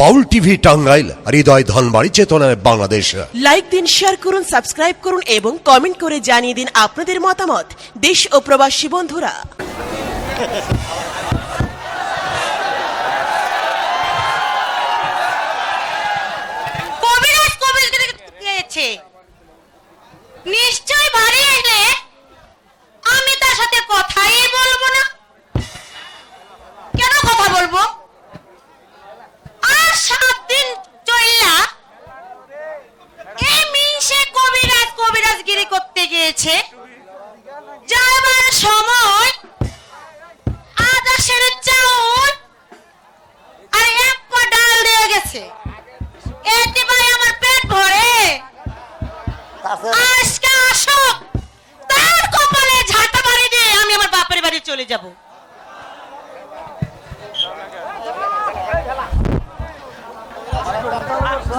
বাউল TV Tangail হৃদয় ধনবাড়ি চেতনায় Bangladesh. Like দিন share করুন সাবস্ক্রাইব করুন এবং কমেন্ট করে জানিয়ে দিন আপনাদের মতামত। দেশ ও প্রবাসী বন্ধুরা। নিশ্চয় বাড়ি এলে আমি তার সাথে কথাই বলব না। কেন কথা বলব?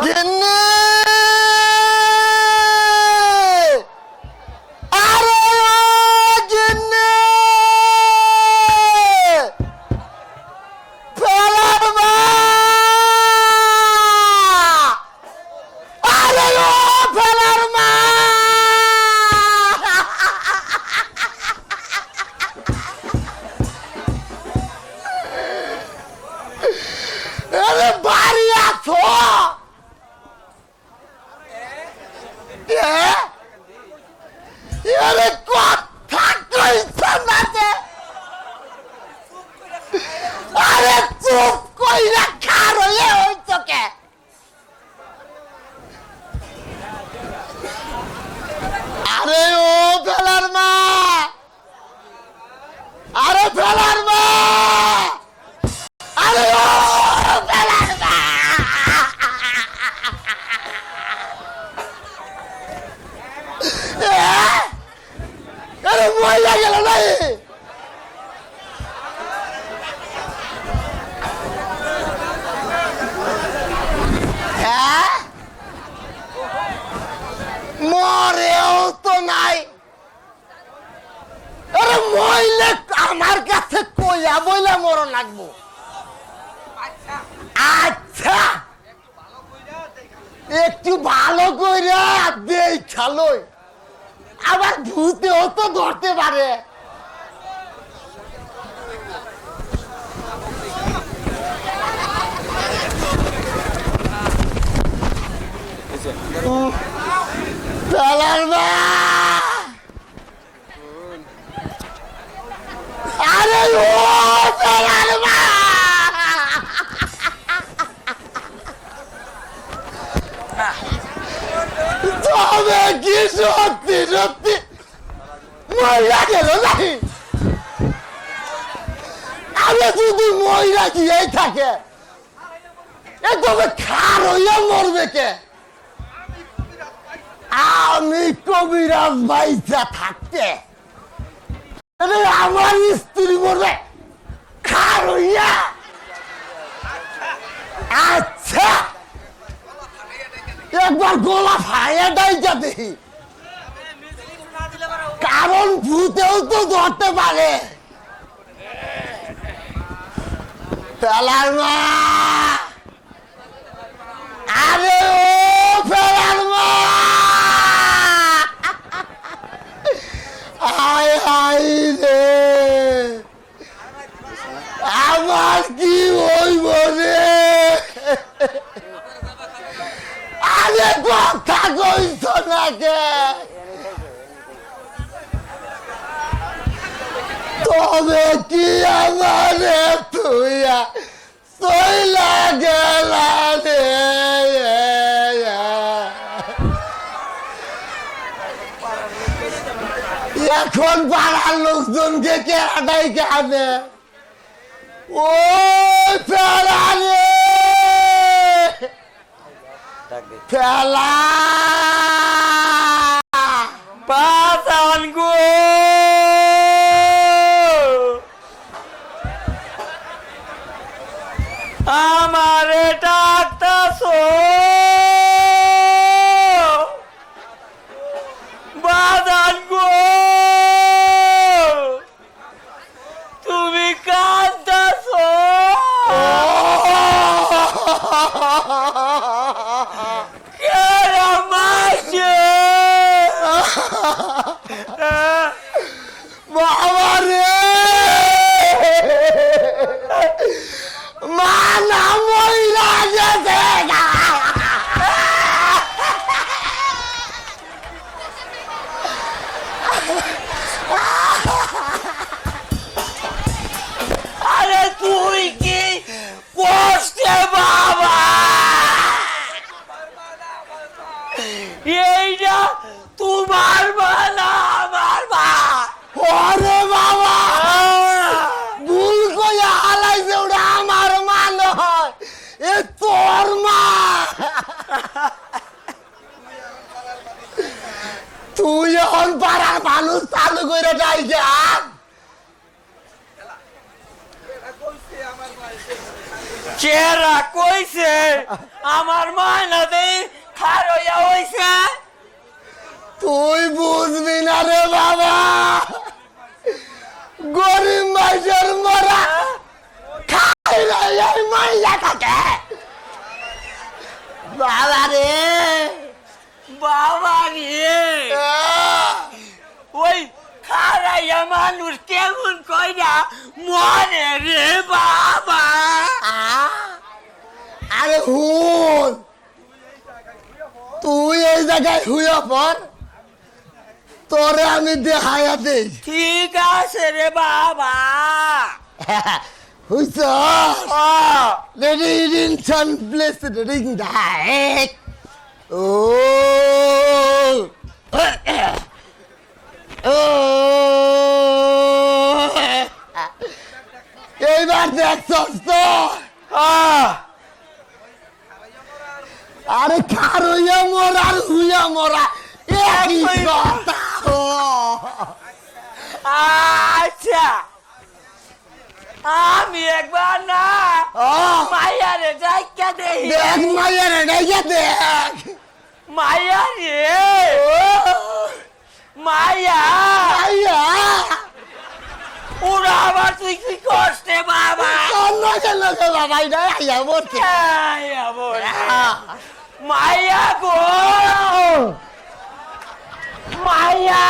Kadın আরে আমার কাছে কইয়া বইলা মরণ লাগবো। আচ্ছা। একটু ভালো কইরা দেই খালোই আবার ভূতেও তো ধরতে পারে। উহ, শালার মা! আরে ও শালার মা! তবে কি সত্যি সত্যি মহিলা গেল নাই আমি শুধু মহিলা গিয়েই থাকে তবে খার হইয়া মরবে কে আমি কবিরাজ ভাইসা থাকতে আমার স্ত্রী মরবে খার হইয়া আচ্ছা একবার গোলা ফাইয়া ডাইটা দেখি কারণ ভূতেও তো ধরতে পারে। তালার মা! এখন পাড়ার লোকজনকে কেরাটাই কানে ও ফেরা রে ফেলা! পাতান গো! আমারে ডাক্তাছো? uh, তুই এখন পাড়ার মানুষ চালু করে যাইছে কেরা কইছে আমার মায়না দেই খার হইয়া হইছে। তুই বুঝবি না রে বাবা। গরিব মাইসের মরা খাই মাইয়া থাকে বাবা রে। বাবা রে ওই খারাইয়া মানুষ কেমন কইরা মনে রে বাবা। আরে হুন তুই এই জায়গায় হুইয়া পর তোরে আমি দেখাইয়া দেই। ঠিক আছে রে বাবা। হুইছ? Lady Rinson blessed ring die. Oh. Oh. এইবার দেখছস তো আরে খারইয়া মরা আর হুইয়া মরা একই কথা আচ্ছা আমি একবার না যাইকা দেই দেখ মাইয়ারে ডাইয়া দেখ মায়া রে। মায়া। মাইয়া ওরা আবার তুই কি করছে বাবা? লগে লগে বাবা এটা আইয়া বলছে। আয়া বলে। মায়া গো। মায়া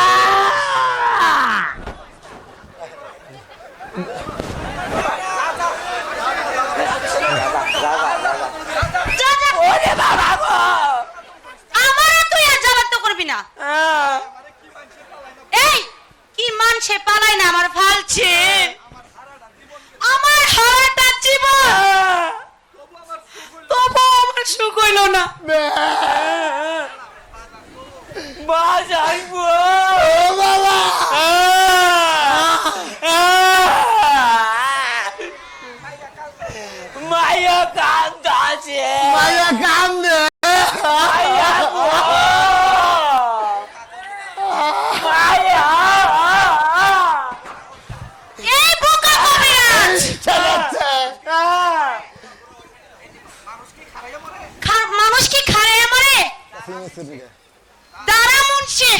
যা, যা। ওরে বাবা গো আমারও তুই আর জ্বালাতো করবি না আহ, এই, কি মানছে? না আমার ফালছে। আমার হারাটা জীবন। তবু আমার সুখ হইল না। গো ও বাবা মায়া কান্দাছে দে মায়া গো মায়া এই বোকা কবিরাজ চলেছে খার- মানুষ কি খারে মরে দাঁড়া মুন্সি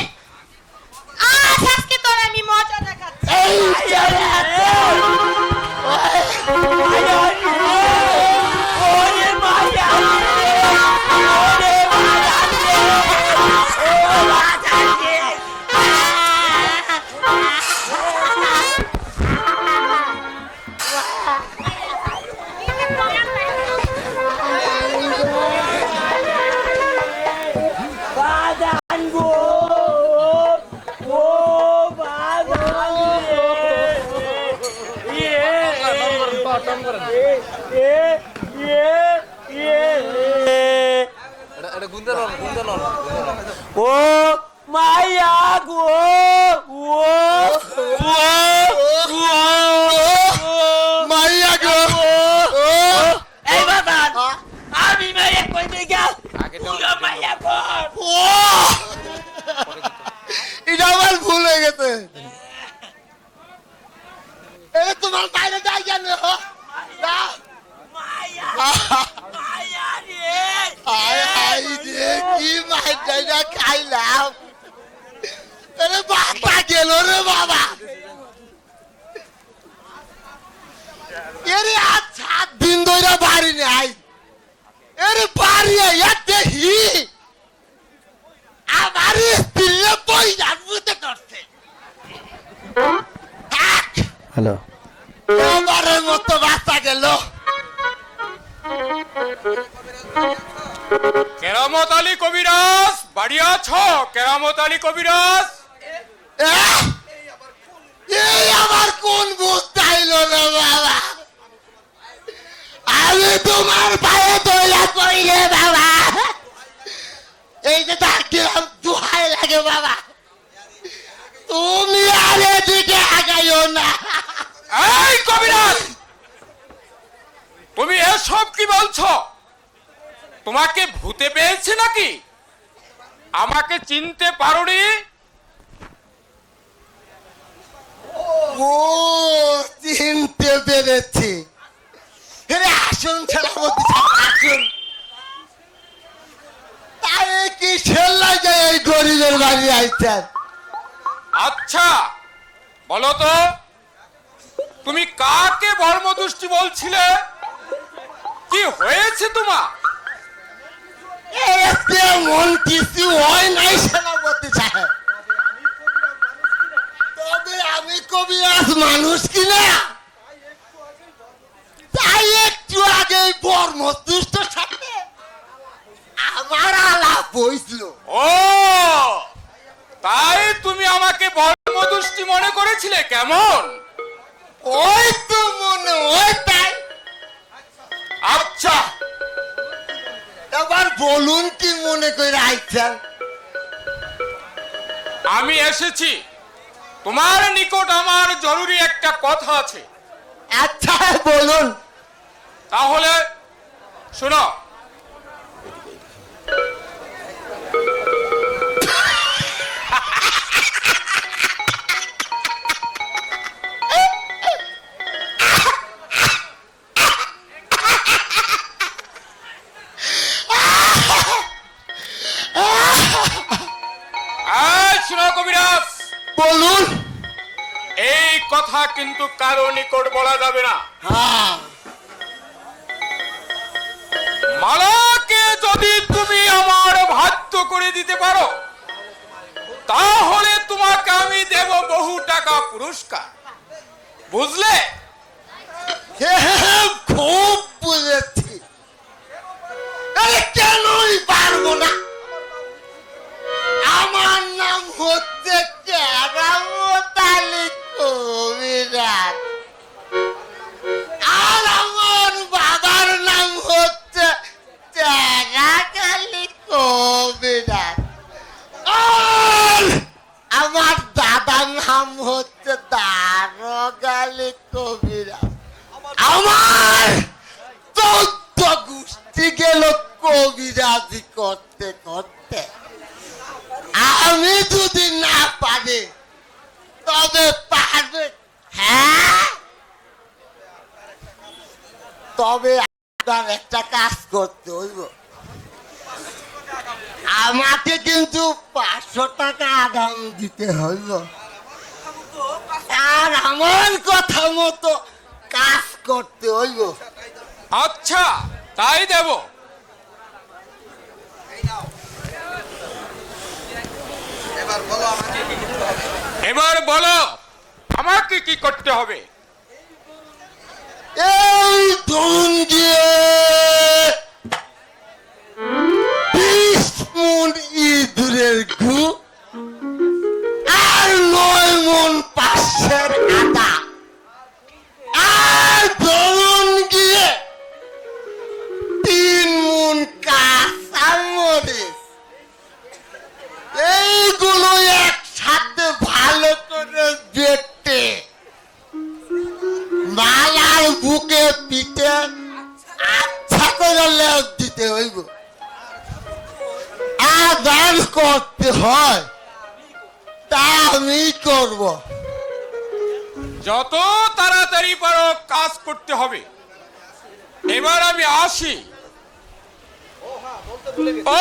আজ আজকে তোর আমি মজা দেখাচ্ছি ও মায়া গো ও ও মাইয়া গো এই বাদান আমি মায়া কই দেগা পুরো মায়া কর ও এটা আমার ভুল হয়ে গেছে এ তোমার বাইরে যাই কেন না মায়া মায়া রে হাই হাই রে কি মাইটা খাইলাম আরে বাবা গেল রে বাবা এরে আজ সাত দিন ধরে বাড়ি নাই হ্যালো। এবারের মতো বাঁচা গেল। কেরামত আলী কবিরাজ বাড়ি আছো? কেরামত আলী কবিরাজ! এই আমার কোন বুঝতে আইলো রে বাবা? আমি তোমার পায়ে দয়া করি রে বাবা। এই যে ডাকছিলাম দুহাই লাগে বাবা। তুমি আর এদিকে আগাইও না। এই কবিরাজ! তুমি এসব কি বলছো? তোমাকে ভূতে পেয়েছে নাকি? আমাকে চিনতে পারোনি? ও চিনতে পেরেছি। আসুন সেনাপতি আসুন। তাই কি সেল্লা যায় এই গরিবের বাড়ি আইছেন? আচ্ছা বলো তো তুমি কাকে বর্মদুষ্টি বলছিলে? কি হয়েছে তোমার? মন কিছু হয় নাই সেনাপতি সাহেব। তবে আমি কবিরাজ মানুষ কিনা তাই একটু আগে বর্মদুষ্টর সাথে আমার আলাপ হয়েছিল। ও তাই তুমি আমাকে বর্মদুষ্টি মনে করেছিলে কেমন? ওই তো মনে হয় তাই। আচ্ছা। এবার বলুন কি মনে করে আইছেন আমি এসেছি। তোমার নিকট আমার জরুরি একটা কথা আছে। আচ্ছা বলুন। তাহলে শোনো কিন্তু কারও নিকট বলা যাবে না। হ্যাঁ। মালাকে যদি তুমি আমার ভাত্য করে দিতে পারো তাহলে তোমাকে আমি দেব বহু টাকা পুরস্কার। বুঝলে? হ্যাঁ, দারোগালী কবিরাজ আমার চোদ্দ গোষ্ঠী গেল কবিরাজি করতে করতে। আমি যদি না পারি তবে পারবে। হ্যাঁ? তবে আপনার একটা কাজ করতে হইব। আমাকে কিন্তু পাঁচশো টাকা আদান দিতে হইব আমার কথা মতো কাজ করতে হইব। আচ্ছা তাই দেব। এবার বলো আমাকে কি করতে হবে। এই বিশ মন ইঁদুরের গু আর নয় মন পাশের হয় তা আমি করব। যত তাড়াতাড়ি পারো কাজ করতে হবে। এবার আমি আসি। ও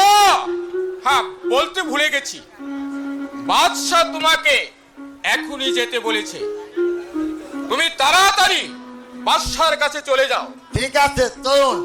হ্যাঁ বলতে ভুলে গেছি। বাদশাহ তোমাকে এখনই যেতে বলেছে। তুমি তাড়াতাড়ি বাদশার কাছে চলে যাও। ঠিক আছে চলুন।